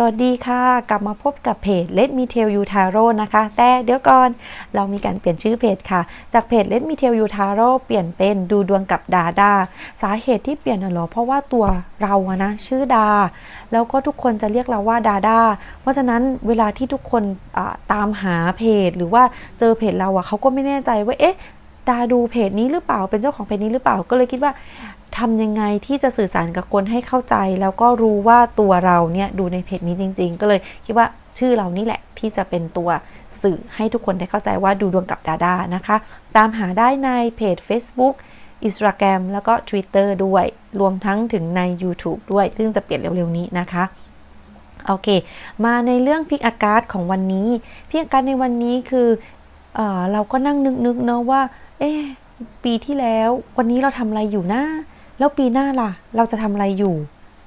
สวัสดีค่ะ กลับมาพบกับเพจ Let Me Tell You Tarot นะคะ แต่เดี๋ยวก่อนเรามีการเปลี่ยนชื่อเพจค่ะ จากเพจ Let Me Tell You Tarot เปลี่ยนเป็นดูดวงกับดาดา สาเหตุที่เปลี่ยนน่ะเหรอ เพราะว่าตัวเราอะนะชื่อดา แล้วก็ทุกคนจะเรียกเราว่าดาดา เพราะฉะนั้นเวลาที่ทุกคนตามหาเพจ หรือว่าเจอเพจเราอะเขาก็ไม่แน่ใจว่าเอ๊ะดาดูเพจนี้หรือเปล่าเป็นเจ้าของเพจนี้หรือเปล่าก็เลยคิดว่า ทำยังไงที่จะสื่อสารกับคนให้เข้าใจ แล้วก็รู้ว่าตัวเราเนี่ยดูในเพจนี้จริง ๆ ก็เลยคิดว่าชื่อเรานี่แหละที่จะเป็นตัวสื่อให้ทุกคนได้เข้าใจว่าดูดวงกับดาดานะคะ ตามหาได้ในเพจ Facebook Instagram แล้วก็ Twitter ด้วย รวมทั้งถึงใน YouTube ด้วย ซึ่งจะเปลี่ยนเร็วๆนี้นะคะ โอเค มาในเรื่องพิกอากาศของวันนี้ พิกอากาศในวันนี้คือเออเราก็นั่งนึกๆเนอะว่า เอ๊ะปีที่แล้ว วันนี้เราทำอะไรอยู่นะ แล้วปีหน้าล่ะ เราจะทำอะไรอยู่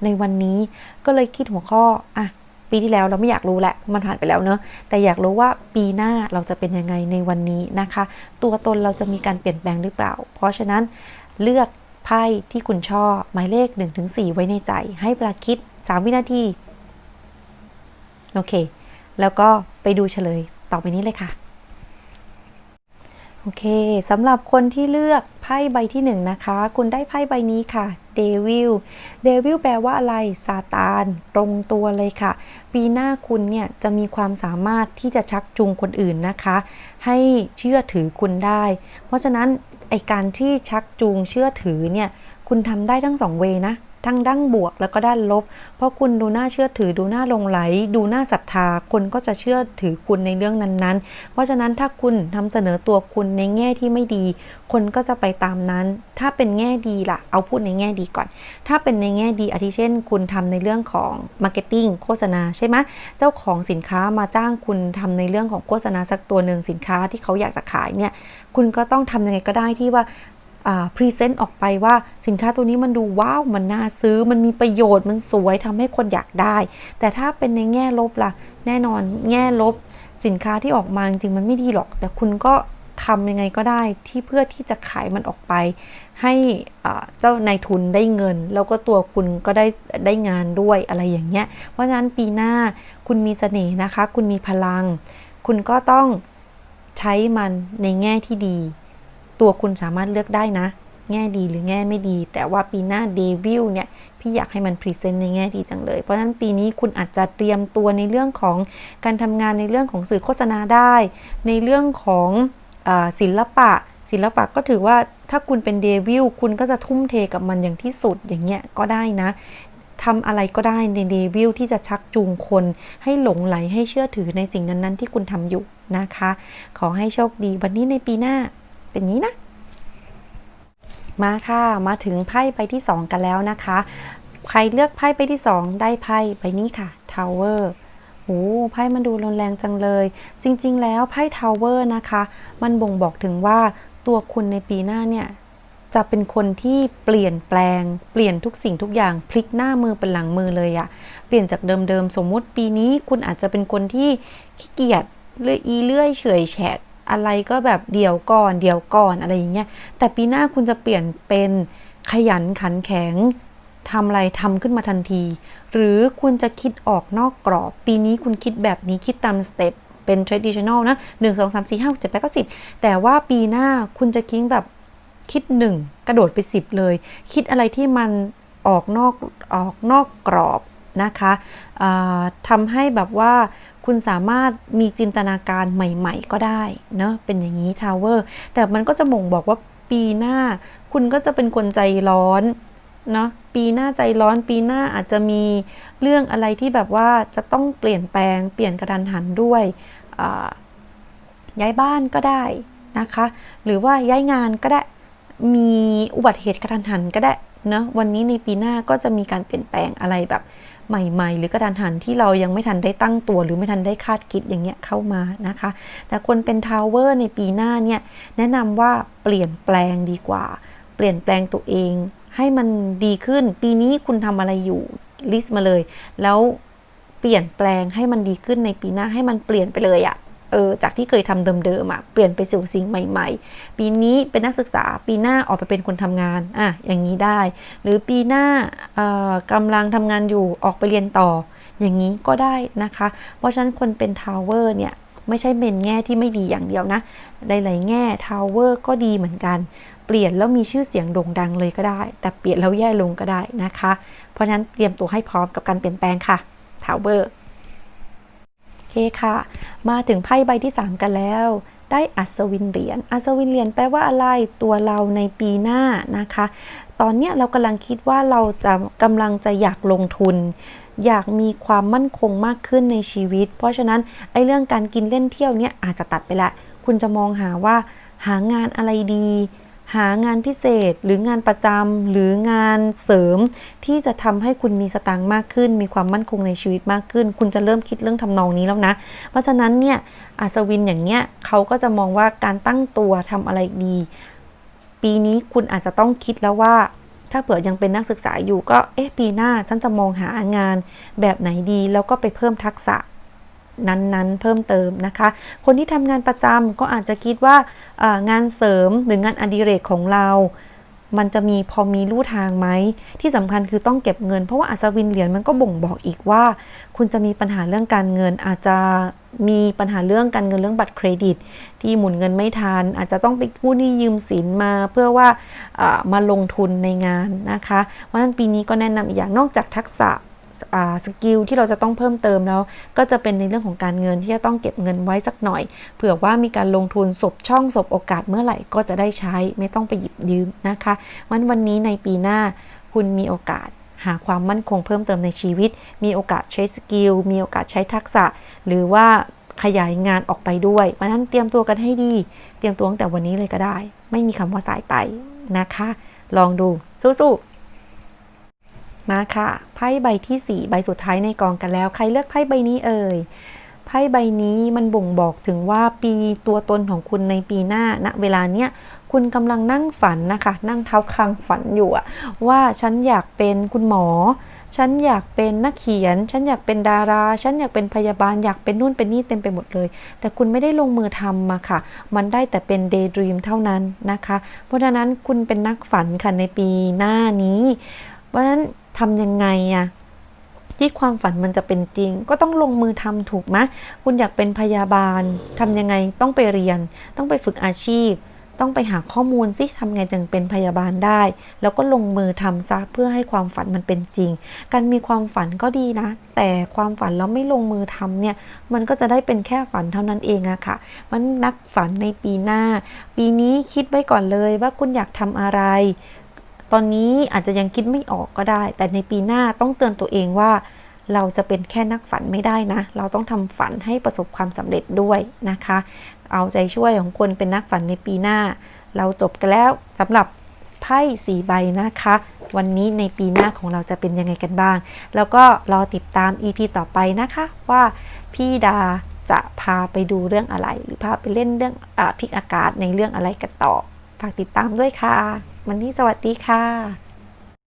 ในวันนี้ก็เลยคิดหัวข้ออะปีที่แล้วเราไม่อยากรู้แหละมันผ่านไปแล้วเนอะแต่อยากรู้ว่าปีหน้าเราจะเป็นยังไงในวันนี้นะคะ ตัวตนเราจะมีการเปลี่ยนแปลงหรือเปล่า เพราะฉะนั้นเลือกไพ่ที่คุณชอบหมายเลข 1-4 ไว้ในใจ ให้เวลาคิด 3 วินาที โอเค แล้วก็ไปดูเฉลยต่อไปนี้เลยค่ะ โอเคสำหรับคนที่เลือกไพ่ใบที่หนึ่งนะคะ คุณได้ไพ่ใบนี้ค่ะเดวิลเดวิลแปลว่าอะไรซาตาน ตรงตัวเลยค่ะ ปีหน้าคุณเนี่ย จะมีความสามารถที่จะชักจูงคนอื่นนะคะ ให้เชื่อถือคุณได้ เพราะฉะนั้นไอการที่ชักจูงเชื่อถือเนี่ย คุณทำได้ทั้งสองเวนะ ทั้งด้านบวกแล้วก็ด้านลบ เพราะคุณดูน่าเชื่อถือดูน่าลงไหล ดูน่าศรัทธาคนก็จะเชื่อถือคุณในเรื่องนั้นๆ เพราะฉะนั้นถ้าคุณทำเสนอตัวคุณในแง่ที่ไม่ดี คนก็จะไปตามนั้น ถ้าเป็นแง่ดีล่ะ เอาพูดในแง่ดีก่อน ถ้าเป็นในแง่ดีอาทิเช่น คุณทำในเรื่องของมาร์เก็ตติ้งโฆษณาใช่ไหมเจ้าของสินค้ามาจ้างคุณทำในเรื่องของโฆษณาสักตัวหนึ่งสินค้าที่เขาอยากจะขายเนี่ยคุณก็ต้องทำยังไงก็ได้ที่ว่า พรีเซนต์ออกไปว่าสินค้าตัวนี้มันดูว้าวมันน่าซื้อ มันมีประโยชน์มันสวยทำให้คนอยากได้ แต่ถ้าเป็นในแง่ลบล่ะ แน่นอนแง่ลบ สินค้าที่ออกมาจริงมันไม่ดีหรอก แต่คุณก็ทำยังไงก็ได้ที่เพื่อที่จะขายมันออกไป ให้เจ้านายทุนได้เงิน แล้วก็ตัวคุณก็ได้ได้งานด้วยอะไรอย่างเงี้ย เพราะฉะนั้นปีหน้าคุณมีเสน่ห์นะคะ คุณมีพลัง คุณก็ต้องใช้มันในแง่ที่ดี ตัวคุณสามารถเลือกได้นะ แง่ดีหรือแง่ไม่ดี แต่ว่าปีหน้าเดวิลเนี่ย พี่อยากให้มันพรีเซนต์ในแง่ดีจังเลย เพราะฉะนั้นปีนี้คุณอาจจะเตรียมตัวในเรื่องของการทำงานในเรื่องของสื่อโฆษณาได้ ในเรื่องของศิลปะ ศิลปะก็ถือว่าถ้าคุณเป็นเดวิลคุณก็จะทุ่มเทกับมันอย่างที่สุดอย่างเงี้ยก็ได้นะทำอะไรก็ได้ในเดวิลที่จะชักจูงคนให้หลงไหลให้เชื่อถือในสิ่งนั้น ๆ ที่คุณทำอยู่นะคะ ขอให้โชคดีวันนี้ในปีหน้า เป็นนี้นะ มาค่ะมาถึงไพ่ใบที่ 2 กันแล้วนะคะ ใครเลือกไพ่ใบที่ 2 ได้ไพ่ใบนี้ค่ะ Tower โอ้ไพ่มันดูรุนแรงจังเลย จริง ๆ แล้วไพ่ Tower นะคะ มันบ่งบอกถึงว่าตัวคุณในปีหน้าเนี่ยจะเป็นคนที่เปลี่ยนแปลง เปลี่ยนทุกสิ่งทุกอย่างพลิกหน้ามือเป็นหลังมือเลยอะเปลี่ยนจากเดิมๆ สมมุติปีนี้คุณอาจจะเป็นคนที่ขี้เกียจเลื่อยอีเลื่อยเฉยแฉะ อะไรก็แบบเดี๋ยวก่อนเดี๋ยวก่อนอะไรอย่างเงี้ยแต่ปีหน้าคุณจะเปลี่ยนเป็นขยันขันแข็งทำอะไรทำขึ้นมาทันที หรือคุณจะคิดออกนอกกรอบ ปีนี้คุณคิดแบบนี้คิดตามสเต็ปเป็น traditional นะ1 2 3 4 5 6 7 8 9 10แต่ว่าปีหน้าคุณจะคิดแบบคิด1กระโดดไป10เลย คิดอะไรที่มันออกนอกออกนอกกรอบนะคะทำให้แบบว่า คุณสามารถมีจินตนาการใหม่ ๆ ก็ได้เนาะเป็นอย่างนี้ทาวเวอร์แต่มันก็จะบ่งบอกว่าปีหน้า คุณก็จะเป็นคนใจร้อนเนาะปีหน้าใจร้อนปีหน้าอาจจะมีเรื่องอะไรที่แบบว่าจะต้องเปลี่ยนแปลง เปลี่ยนกระดันหันด้วยย้ายบ้านก็ได้นะคะ หรือว่าย้ายงานก็ได้มีอุบัติเหตุกระดันหันก็ได้เนะวันนี้ในปีหน้าก็จะมีการเปลี่ยนแปลงอะไรแบบ ใหม่ ๆ หรือกระทันหันที่เรายังไม่ทันได้ตั้งตัว หรือไม่ทันได้คาดคิดอย่างเงี้ยเข้ามานะคะ แต่คนเป็นทาวเวอร์ในปีหน้าเนี่ยแนะนำว่าเปลี่ยนแปลงดีกว่า เปลี่ยนแปลงตัวเอง ให้มันดีขึ้น ปีนี้คุณทำอะไรอยู่ลิสต์มาเลย แล้วเปลี่ยนแปลงให้มันดีขึ้นในปีหน้าให้มันเปลี่ยนไปเลยอะ เออจากที่เคยทำเดิมๆอะเปลี่ยนไปสู่สิ่งใหม่ ๆ ปีนี้เป็นนักศึกษาปีหน้าออกไปเป็นคนทำงานอะอย่างนี้ได้ หรือปีหน้าเอ่อกำลังทำงานอยู่ออกไปเรียนต่อ อย่างนี้ก็ได้นะคะ เพราะฉะนั้นคนเป็นทาวเวอร์เนี่ยไม่ใช่เป็นแง่ที่ไม่ดีอย่างเดียวนะ หลายๆแง่ทาวเวอร์ก็ดีเหมือนกัน เปลี่ยนแล้วมีชื่อเสียงโด่งดังเลยก็ได้ แต่เปลี่ยนแล้วแย่ลงก็ได้นะคะ เพราะฉะนั้นเตรียมตัวให้พร้อมกับการเปลี่ยนแปลงค่ะทาวเวอร์ เคค่ะ มาถึงไพ่ใบที่ 3 กันแล้ว ได้อัศวินเหรียญ อัศวินเหรียญแปลว่าอะไร ตัวเราในปีหน้านะคะ ตอนเนี้ยเรากำลังคิดว่าเราจะกำลังจะอยากลงทุน อยากมีความมั่นคงมากขึ้นในชีวิต เพราะฉะนั้นไอ้เรื่องการกินเล่นเที่ยวเนี่ยอาจจะตัดไปละ คุณจะมองหาว่าหางานอะไรดี หางานพิเศษหรืองานประจำหรืองานเสริม ที่จะทำให้คุณมีสตางค์มากขึ้น มีความมั่นคงในชีวิตมากขึ้น คุณจะเริ่มคิดเรื่องทำนองนี้แล้วนะ เพราะฉะนั้นเนี่ยอัศวินอย่างเงี้ยเขาก็จะมองว่าการตั้งตัวทำอะไรดี ปีนี้คุณอาจจะต้องคิดแล้วว่าถ้าเผื่อยังเป็นนักศึกษาอยู่ก็ เอ๊ะ ปีหน้าฉันจะมองหางานแบบไหนดี แล้วก็ไปเพิ่มทักษะ นั้นๆ เพิ่มเติมนะคะ คนที่ทำงานประจำก็อาจจะคิดว่างานเสริมหรืองานอดิเรกของเรา มันจะมีพอมีลู่ทางไหม ที่สำคัญคือต้องเก็บเงิน เพราะว่าอัศวินเหรียญมันก็บ่งบอกอีกว่า คุณจะมีปัญหาเรื่องการเงิน อาจจะมีปัญหาเรื่องการเงินเรื่องบัตรเครดิต ที่หมุนเงินไม่ทันอาจจะต้องไปกู้หนี้ยืมสินมาเพื่อว่ามาลงทุนในงานนะคะเพราะฉะนั้นปีนี้ก็แนะนำอีกอย่างนอกจากทักษะ สกิลที่เราจะต้องเพิ่มเติมแล้ว ก็จะเป็นในเรื่องของการเงินที่จะต้องเก็บเงินไว้สักหน่อย เผื่อว่ามีการลงทุนสบช่องสบโอกาสเมื่อไหร่ก็จะได้ใช้ไม่ต้องไปหยิบยืมนะคะวันวันนี้ในปีหน้าคุณมีโอกาสหาความมั่นคงเพิ่มเติมในชีวิต มีโอกาสใช้สกิล มีโอกาสใช้ทักษะ หรือว่าขยายงานออกไปด้วย เพราะนั้นเตรียมตัวกันให้ดี เตรียมตัวตั้งแต่วันนี้เลยก็ได้ ไม่มีคำว่าสายไปนะคะ ลองดูสู้ๆ มาค่ะ ไพ่ใบที่ 4 ใบสุดท้ายในกองกันแล้ว ใครเลือกไพ่ใบนี้เอ่ย ไพ่ใบนี้มันบ่งบอกถึงว่าปีตัวตนของคุณในปีหน้าณเวลาเนี้ยคุณกำลังนั่งฝันนะคะ นั่งเท้าคางฝันอยู่ว่าฉันอยากเป็นคุณหมอ ฉันอยากเป็นนักเขียน ฉันอยากเป็นดารา ฉันอยากเป็นพยาบาล อยากเป็นนู่นเป็นนี่เต็มไปหมดเลย แต่คุณไม่ได้ลงมือทำมาค่ะ มันได้แต่เป็น daydream เท่านั้นนะคะ เพราะฉะนั้นคุณเป็นนักฝันค่ะในปีหน้านี้ เพราะฉะนั้น ทำยังไงอะที่ความฝันมันจะเป็นจริง ก็ต้องลงมือทำถูกไหมคุณอยากเป็นพยาบาลทำยังไงต้องไปเรียน ต้องไปฝึกอาชีพ ต้องไปหาข้อมูลสิทำไงจึงเป็นพยาบาลได้ แล้วก็ลงมือทำซะเพื่อให้ความฝันมันเป็นจริง การมีความฝันก็ดีนะ แต่ความฝันแล้วไม่ลงมือทำเนี่ย มันก็จะได้เป็นแค่ฝันเท่านั้นเองอะค่ะ มันนักฝันในปีหน้า ปีนี้คิดไว้ก่อนเลยว่าคุณอยากทำอะไร ตอนนี้อาจจะยังคิดไม่ออกก็ได้ แต่ในปีหน้าต้องเตือนตัวเองว่า เราจะเป็นแค่นักฝันไม่ได้นะ เราต้องทำฝันให้ประสบความสำเร็จด้วยนะคะ เอาใจช่วยของคนเป็นนักฝันในปีหน้า เราจบกันแล้วสำหรับไพ่สีใบนะคะ วันนี้ในปีหน้าของเราจะเป็นยังไงกันบ้าง แล้วก็รอติดตาม EP ต่อไปนะคะว่าพี่ดาจะพาไปดูเรื่องอะไร หรือพาไปเล่นเรื่องอพลิกอากาศในเรื่องอะไรกันต่อ ฝากติดตามด้วยค่ะ วันนี้สวัสดีค่ะ